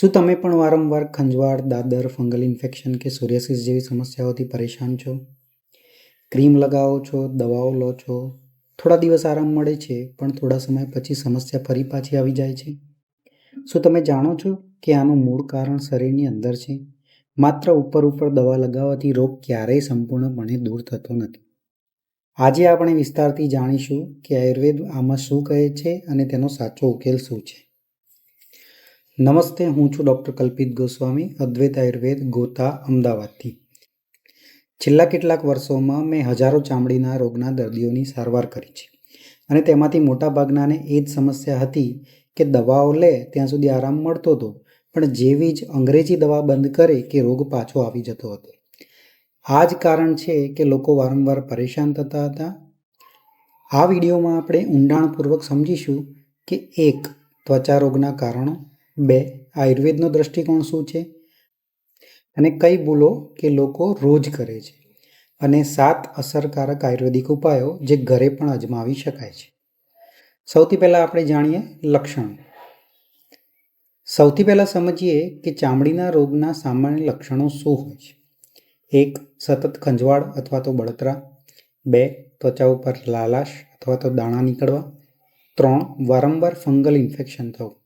શું તમે પણ વારંવાર ખંજવાળ, દાદર, ફંગલ ઇન્ફેક્શન કે સોરિયાસિસ જેવી સમસ્યાઓથી પરેશાન છો? ક્રીમ લગાવો છો, દવાઓ લો છો? થોડા દિવસ આરામ મળે છે, પણ થોડા સમય પછી સમસ્યા ફરી પાછી આવી જાય છે? શું તમે જાણો છો કે આનું મૂળ કારણ શરીરની અંદર છે? માત્ર ઉપર ઉપર દવા લગાવવાથી રોગ ક્યારેય સંપૂર્ણપણે દૂર થતો નથી. આજે આપણે વિસ્તારથી જાણીશું કે આયુર્વેદ આમાં શું કહે છે અને તેનો સાચો ઉકેલ શું છે. નમસ્તે, હું છું ડૉક્ટર કલ્પિત ગોસ્વામી, અદ્વૈત આયુર્વેદ, ગોતા, અમદાવાદથી. છેલ્લા કેટલાક વર્ષોમાં મેં હજારો ચામડીના રોગના દર્દીઓની સારવાર કરી છે અને તેમાંથી મોટાભાગનાને એ જ સમસ્યા હતી કે દવાઓ લે ત્યાં સુધી આરામ મળતો હતો, પણ જેવી જ અંગ્રેજી દવા બંધ કરે કે રોગ પાછો આવી જતો હતો. આ જ કારણ છે કે લોકો વારંવાર પરેશાન થતા હતા. આ વિડીયોમાં આપણે ઊંડાણપૂર્વક સમજીશું કે એક ત્વચા રોગના કારણો બે, આયુર્વેદનો દૃષ્ટિકોણ શું છે? અને કઈ ભૂલો કે લોકો રોજ કરે છે? અને સાત અસરકારક આયુર્વેદિક ઉપાયો જે ઘરે પણ અજમાવી શકાય છે. સૌથી પહેલાં આપણે જાણીએ લક્ષણો. સૌથી પહેલાં સમજીએ કે ચામડીના રોગના સામાન્ય લક્ષણો શું હોય છે. એક, સતત ખંજવાળ અથવા તો બળતરા. બે, ત્વચા ઉપર લાલાશ અથવા તો દાણા નીકળવા. ત્રણ, વારંવાર ફંગલ ઇન્ફેક્શન થવું.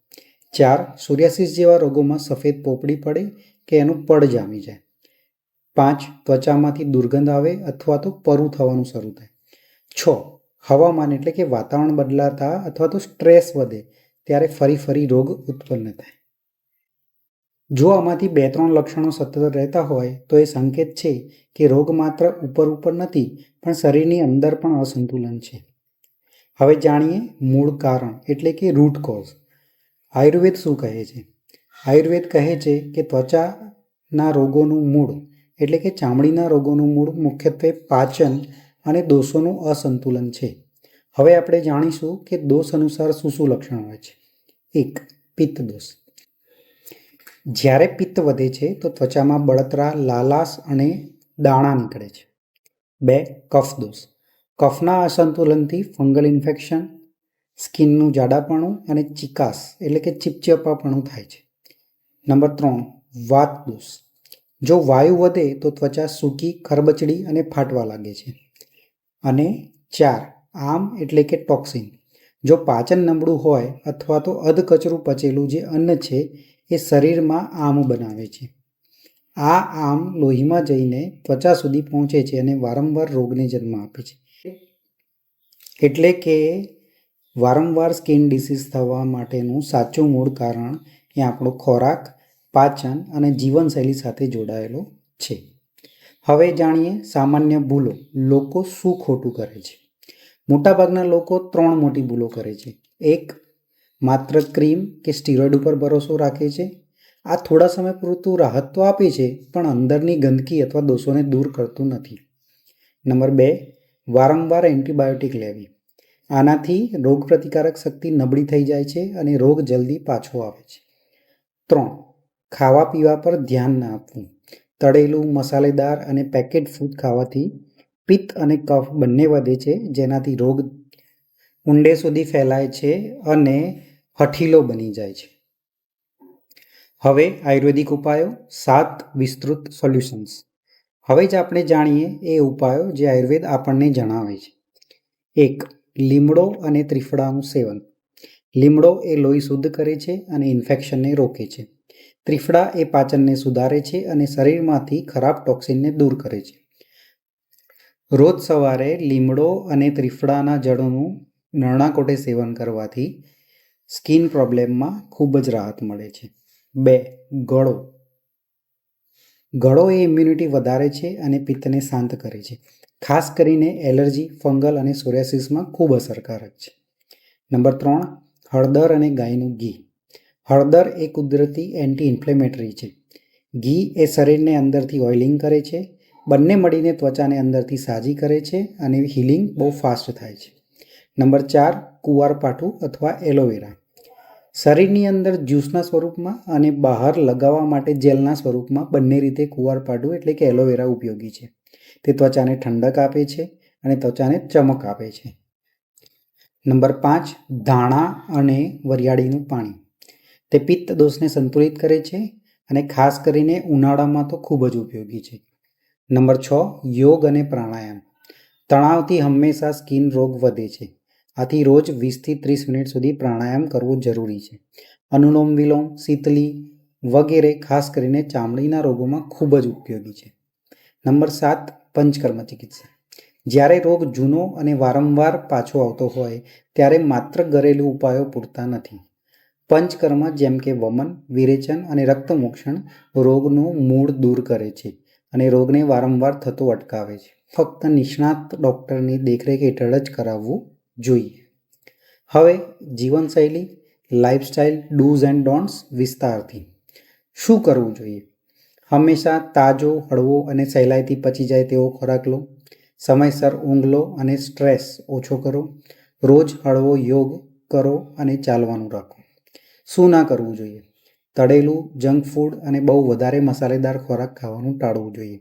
ચાર સૂર્યાસિસ જેવા રોગોમાં સફેદ પોપડી પડે કે એનું પડ જામી જાય. પાંચ ત્વચામાંથી દુર્ગંધ આવે અથવા તો પરું થવાનું શરૂ થાય. છ હવામાન એટલે કે વાતાવરણ બદલાતા અથવા તો સ્ટ્રેસ વધે ત્યારે ફરી ફરી રોગ ઉત્પન્ન થાય. જો આમાંથી બે ત્રણ લક્ષણો સતત રહેતા હોય તો એ સંકેત છે કે રોગ માત્ર ઉપર ઉપર નથી, પણ શરીરની અંદર પણ અસંતુલન છે. હવે જાણીએ મૂળ કારણ એટલે કે રૂટ કોઝ આયુર્વેદ શું કહે છે? આયુર્વેદ કહે છે કે ત્વચાના રોગોનું મૂળ, એટલે કે ચામડીના રોગોનું મૂળ મુખ્યત્વે પાચન અને દોષોનું અસંતુલન છે. હવે આપણે જાણીશું કે દોષ અનુસાર શું શું લક્ષણ હોય છે. એક પિત્ત દોષ જ્યારે પિત્ત વધે છે, તો ત્વચામાં બળતરા, લાલાશ અને દાણા નીકળે છે. બે, કફ દોષ. કફના અસંતુલનથી ફંગલ ઇન્ફેક્શન સ્કિનનું જાડાપણું અને ચિકાસ એટલે કે ચીપચીપાપણું થાય છે. નંબર ત્રણ, વાત દોષ. જો વાયુ વધે તો ત્વચા સૂકી, ખરબચડી અને ફાટવા લાગે છે. અને ચાર, આમ એટલે કે ટોક્સિન. જો પાચન નબળું હોય અથવા તો અધકચરું પચેલું જે અન્ન છે, એ શરીરમાં આમ બનાવે છે. આ આમ લોહીમાં જઈને ત્વચા સુધી પહોંચે છે અને વારંવાર રોગને જન્મ આપે છે. એટલે કે વારંવાર સ્કિન ડિસીઝ થવા માટેનું સાચું મૂળ કારણ એ આપણો ખોરાક, પાચન અને જીવનશૈલી સાથે જોડાયેલો છે. હવે જાણીએ સામાન્ય ભૂલો. લોકો શું ખોટું કરે છે? મોટાભાગના લોકો ત્રણ મોટી ભૂલો કરે છે. એક, માત્ર ક્રીમ કે સ્ટીરોઇડ ઉપર ભરોસો રાખે છે. આ થોડા સમય પૂરતું રાહત તો આપે છે, પણ અંદરની ગંદકી અથવા દોષોને દૂર કરતું નથી. નંબર બે, વારંવાર એન્ટીબાયોટિક લેવી. આનાથી રોગપ્રતિકારક શક્તિ નબળી થઈ જાય છે અને રોગ જલ્દી પાછો આવે છે. ત્રણ, ખાવા પીવા પર ધ્યાન ના આપવું. તળેલું, મસાલેદાર અને પેકેટ ફૂડ ખાવાથી પિત્ત અને કફ બંને વધે છે, જેનાથી રોગ ઊંડે સુધી ફેલાય છે અને હઠીલો બની જાય છે. હવે આયુર્વેદિક ઉપાયો, સાત વિસ્તૃત સોલ્યુશન્સ. હવે જ આપણે જાણીએ એ ઉપાયો જે આયુર્વેદ આપણને જણાવે છે. એક લીમડો અને ત્રિફળાનું સેવન. લીમડો એ લોહી શુદ્ધ કરે છે અને ઇન્ફેક્શનને રોકે છે. ત્રિફળા એ પાચનને સુધારે છે અને શરીરમાંથી ખરાબ ટોક્સિનને દૂર કરે છે. રોજ સવારે લીમડો અને ત્રિફળાના જળનું નરણાકોટે સેવન કરવાથી સ્કિન પ્રોબ્લેમમાં ખૂબ જ રાહત મળે છે. બે, ગળો. ગળો એ ઇમ્યુનિટી વધારે છે અને પિત્તને શાંત કરે છે. ખાસ કરીને એલર્જી, ફંગલ અને સોરિયાસિસમાં ખૂબ અસરકારક છે. નંબર ત્રણ, હળદર અને ગાયનું ઘી. હળદર એ કુદરતી એન્ટી ઇન્ફ્લેમેટરી છે. ઘી એ શરીરને અંદરથી ઓઇલિંગ કરે છે, બંને મળીને ત્વચાને અંદરથી સાજી કરે છે અને હિલિંગ બહુ ફાસ્ટ થાય છે. નંબર ચાર કુવારપાઠું અથવા એલોવેરા. શરીરની અંદર જ્યુસના સ્વરૂપમાં અને બહાર લગાવવા માટે જેલના સ્વરૂપમાં બંને રીતે કુવારપાઠું એટલે કે એલોવેરા ઉપયોગી છે. તે ત્વચાને ઠંડક આપે છે અને ત્વચાને ચમક આપે છે. નંબર પાંચ, ધાણા અને વરિયાળીનું પાણી. તે પિત્ત દોષને સંતુલિત કરે છે અને ખાસ કરીને ઉનાળામાં તો ખૂબ જ ઉપયોગી છે. નંબર છ, યોગ અને પ્રાણાયામ. તણાવથી હંમેશા સ્કિન રોગ વધે છે. આથી રોજ વીસથી ત્રીસ મિનિટ સુધી પ્રાણાયામ કરવું જરૂરી છે. અનુલોમ વિલોમ, શીતલી વગેરે ખાસ કરીને ચામડીના રોગોમાં ખૂબ જ ઉપયોગી છે. નંબર સાત પંચકર્મ ચિકિત્સા જ્યારે રોગ જૂનો અને વારંવાર પાછો આવતો હોય, ત્યારે માત્ર ઘરેલું ઉપાયો પૂરતા નથી. પંચકર્મ જેમ કે વમન, વિરેચન અને રક્તમોક્ષણ રોગનું મૂળ દૂર કરે છે અને રોગને વારંવાર થતો અટકાવે છે. ફક્ત નિષ્ણાત ડૉક્ટરની દેખરેખ હેઠળ જ કરાવવું જોઈએ. હવે જીવનશૈલી લાઇફસ્ટાઇલ ડૂઝ એન્ડ ડોન્ટ્સ વિસ્તારથી. શું કરવું જોઈએ? હંમેશા તાજો, હળવો અને સહેલાઈથી પચી જાય તેવો ખોરાક લો. સમયસર ઊંઘ લો અને સ્ટ્રેસ ઓછો કરો. રોજ હળવો યોગ કરો અને ચાલવાનું રાખો. શું ના કરવું જોઈએ? તળેલું જંક ફૂડ અને બહુ વધારે મસાલેદાર ખોરાક ખાવાનું ટાળવું જોઈએ.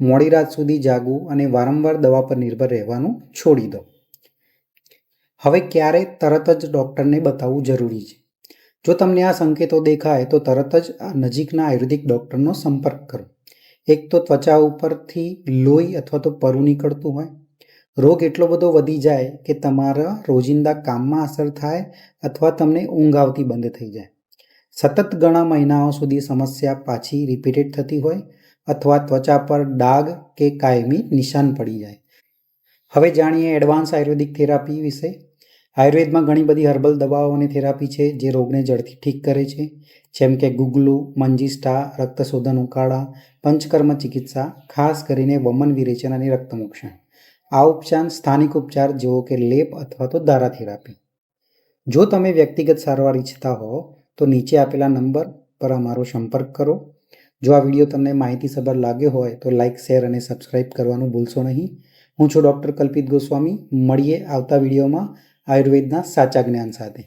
મોડી રાત સુધી જાગવું અને વારંવાર દવા પર નિર્ભર રહેવાનું છોડી દો. હવે ક્યારે તરત જ ડૉક્ટરને બતાવવું જરૂરી છે? જો તમને આ સંકેતો દેખાય, તો તરત જ આ નજીકના આયુર્વેદિક ડૉક્ટરનો સંપર્ક કરો. એક તો ત્વચા ઉપરથી લોહી અથવા તો પરુ નીકળતું હોય. રોગ એટલો બધો વધી જાય કે તમારા રોજિંદા કામમાં અસર થાય અથવા તમને ઊંઘ આવતી બંધ થઈ જાય. સતત ઘણા મહિનાઓ સુધી સમસ્યા પાછી રિપીટેડ થતી હોય અથવા ત્વચા પર ડાઘ કે કાયમી નિશાન પડી જાય. હવે જાણીએ એડવાન્સ આયુર્વેદિક થેરાપી વિશે. આયુર્વેદમાં ઘણી બધી હર્બલ દવાઓ અને થેરાપી છે જે રોગને જડથી ઠીક કરે છે. જેમ કે ગુગલું, મંજીસ્ટા, રક્તશોધન ઉકાળા, પંચકર્મ ચિકિત્સા, ખાસ કરીને વમન વિરેચન અને રક્તમોક્ષણ. આ ઉપચાર સ્થાનિક ઉપચાર જેવો કે લેપ અથવા તો ધારા થેરાપી જો તમે વ્યક્તિગત સારવાર ઈચ્છતા હો, તો નીચે આપેલા નંબર પર અમારો સંપર્ક કરો. જો આ વીડિયો તમને માહિતીસભર લાગ્યો હોય, તો લાઇક શેર અને સબસ્ક્રાઇબ કરવાનું ભૂલશો નહીં. હું છું ડૉક્ટર કલ્પિત ગોસ્વામી. મળીએ આવતા વિડીયોમાં. આયુર્વેદના સાચા જ્ઞાન સાથે.